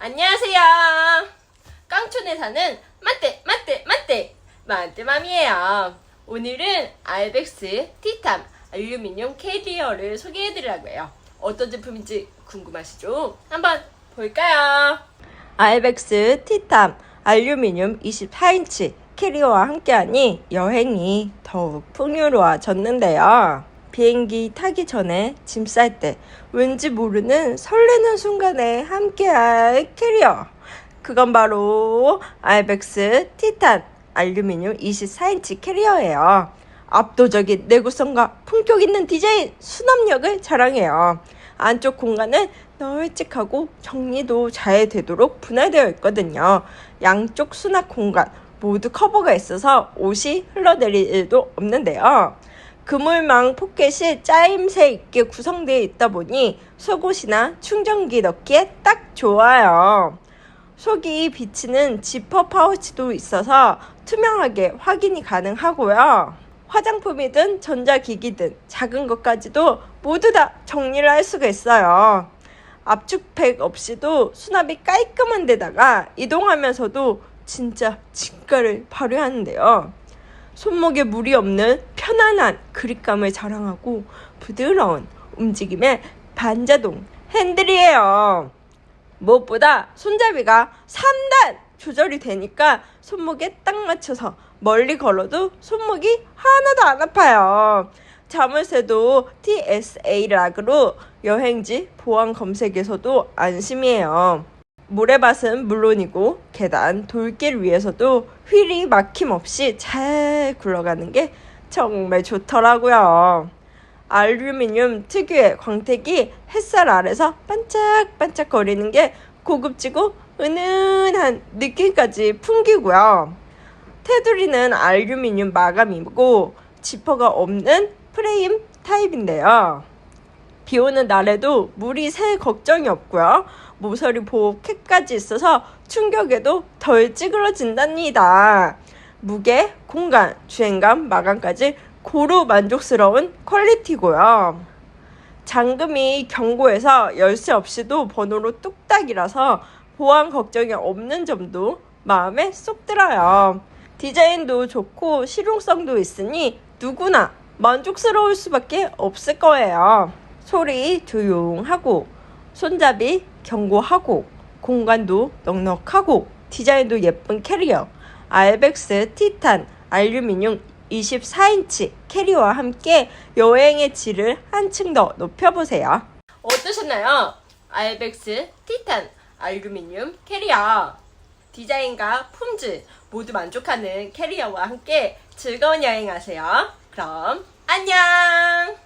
안녕하세요. 깡촌에 사는 만떼, 만떼, 만떼, 만떼맘이에요. 오늘은 알벡스 티탐 알루미늄 캐리어를 소개해드리려고 해요. 어떤 제품인지 궁금하시죠? 한번 볼까요? 알벡스 티탐 알루미늄 24인치 캐리어와 함께하니 여행이 더욱 풍요로워졌는데요. 비행기 타기 전에 짐 쌀 때 왠지 모르는 설레는 순간에 함께할 캐리어. 그건 바로 알벡스 티탄 알루미늄 24인치 캐리어예요. 압도적인 내구성과 품격 있는 디자인, 수납력을 자랑해요. 안쪽 공간은 널찍하고 정리도 잘 되도록 분할되어 있거든요. 양쪽 수납 공간 모두 커버가 있어서 옷이 흘러내릴 일도 없는데요. 그물망 포켓이 짜임새 있게 구성되어 있다 보니 속옷이나 충전기 넣기에 딱 좋아요. 속이 비치는 지퍼 파우치도 있어서 투명하게 확인이 가능하고요. 화장품이든 전자기기든 작은 것까지도 모두 다 정리를 할 수가 있어요. 압축팩 없이도 수납이 깔끔한 데다가 이동하면서도 진짜 진가를 발휘하는데요. 손목에 무리 없는 편안한 그립감을 자랑하고 부드러운 움직임의 반자동 핸들이에요. 무엇보다 손잡이가 3단 조절이 되니까 손목에 딱 맞춰서 멀리 걸어도 손목이 하나도 안 아파요. 자물쇠도 TSA 락으로 여행지 보안 검색에서도 안심이에요. 모래밭은 물론이고 계단, 돌길 위에서도 휠이 막힘 없이 잘 굴러가는 게 정말 좋더라고요. 알루미늄 특유의 광택이 햇살 아래서 반짝반짝 거리는 게 고급지고 은은한 느낌까지 풍기고요. 테두리는 알루미늄 마감이고 지퍼가 없는 프레임 타입인데요. 비 오는 날에도 물이 새 걱정이 없고요. 모서리 보호 캡까지 있어서 충격에도 덜 찌그러진답니다. 무게, 공간, 주행감, 마감까지 고루 만족스러운 퀄리티고요. 잠금이 경고해서 열쇠 없이도 번호로 뚝딱이라서 보안 걱정이 없는 점도 마음에 쏙 들어요. 디자인도 좋고 실용성도 있으니 누구나 만족스러울 수밖에 없을 거예요. 소리 조용하고 손잡이 견고하고 공간도 넉넉하고 디자인도 예쁜 캐리어 알벡스 티탄 알루미늄 24인치 캐리어와 함께 여행의 질을 한층 더 높여보세요. 어떠셨나요? 알벡스 티탄 알루미늄 캐리어 디자인과 품질 모두 만족하는 캐리어와 함께 즐거운 여행하세요. 그럼 안녕!